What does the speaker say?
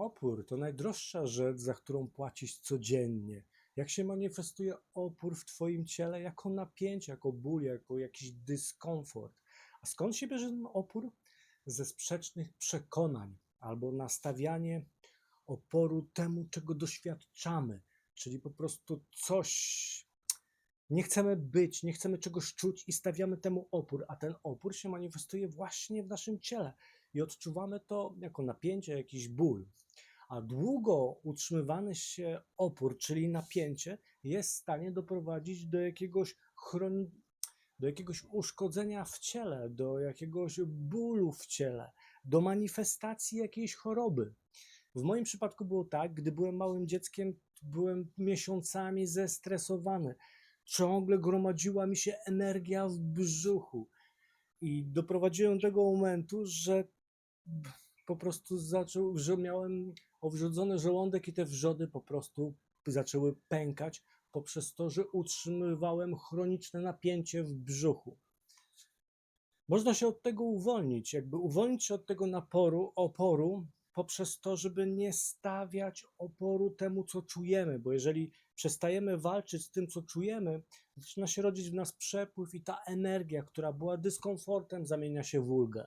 Opór to najdroższa rzecz, za którą płacisz codziennie. Jak się manifestuje opór w Twoim ciele? Jako napięcie, jako ból, jako jakiś dyskomfort. A skąd się bierze ten opór? Ze sprzecznych przekonań albo nastawianie oporu temu, czego doświadczamy. Czyli po prostu coś. Nie chcemy być, nie chcemy czegoś czuć i stawiamy temu opór, a ten opór się manifestuje właśnie w naszym ciele i odczuwamy to jako napięcie, jakiś ból. A długo utrzymywany się opór, czyli napięcie, jest w stanie doprowadzić do jakiegoś chroni- do jakiegoś uszkodzenia w ciele, do jakiegoś bólu w ciele, do manifestacji jakiejś choroby. W moim przypadku było tak, gdy byłem małym dzieckiem, byłem miesiącami zestresowany. Ciągle gromadziła mi się energia w brzuchu. I doprowadziłem do tego momentu, że po prostu zaczął, że miałem owrzodzony żołądek i te wrzody po prostu zaczęły pękać poprzez to, że utrzymywałem chroniczne napięcie w brzuchu. Można się od tego uwolnić, jakby uwolnić się od tego naporu, oporu poprzez to, żeby nie stawiać oporu temu, co czujemy, bo jeżeli przestajemy walczyć z tym, co czujemy, zaczyna się rodzić w nas przepływ i ta energia, która była dyskomfortem, zamienia się w ulgę.